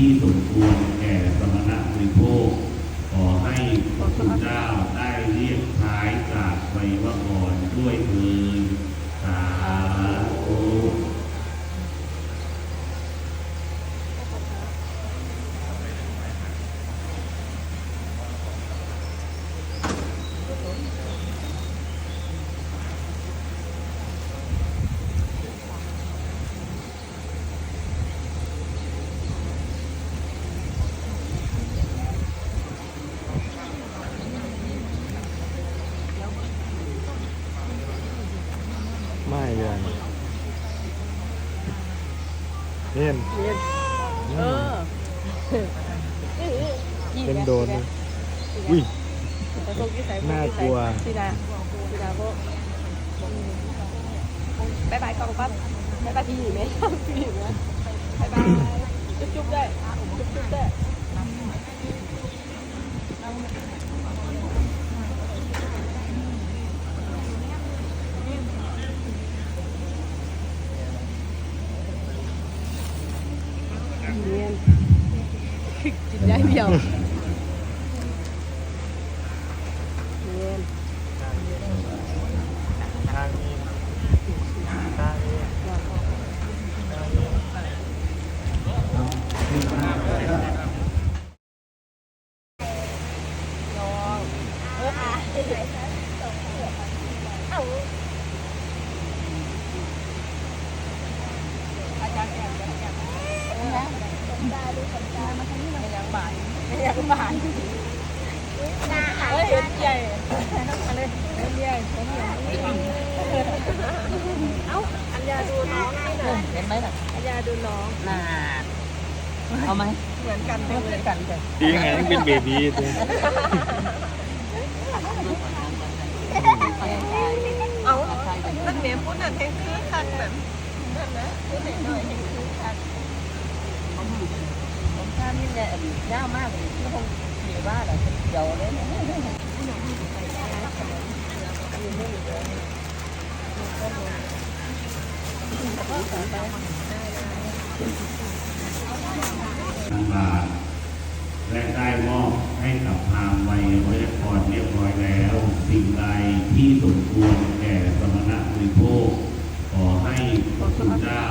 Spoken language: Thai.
ที่สมควรแก่สมณะบริโภคขอให้พระคุณเจ้าได้เรียก ไม่เดือนเห็นเออเป็นโดนอุ้ยน่ากลัวสีดาสีดาพวกบายบายกองปั๊บบายบายพี่หมีไหมพี่หมีไหมบายบาย จุ๊บจุ๊บด้วยจุ๊บจุ๊บด้วยเนียนจิตใจเดี ยวเนียน ทางนี้ทางนี้ ยังบานยังบานเฮ้ยใหญ่อันนี้ใหญ่ผมใหญ่เอ้าอัญญาดูน้องนี่หน่อยเห็นไหมน่ะอัญญาดูน้องน่าเอาไหมเหมือนกันเหมือนกันเลยดีไงยังเป็นเบบีตัวเอานั่นเมียพูดนั่นเทงคือคันแบบนั่นนะพูดหน่อยเทงคือคัน ผมท่านี่เนี่ยยาวมากเลยที่คงมีว่าอะไรเดี๋ยวเลยบาทและได้มอบให้กับพาหมณ์ไวยไวยพรเรียบร้อยแล้ว สิ่งใดที่สมควรแก่สมณะบริโภคขอให้พระคุณเจ้า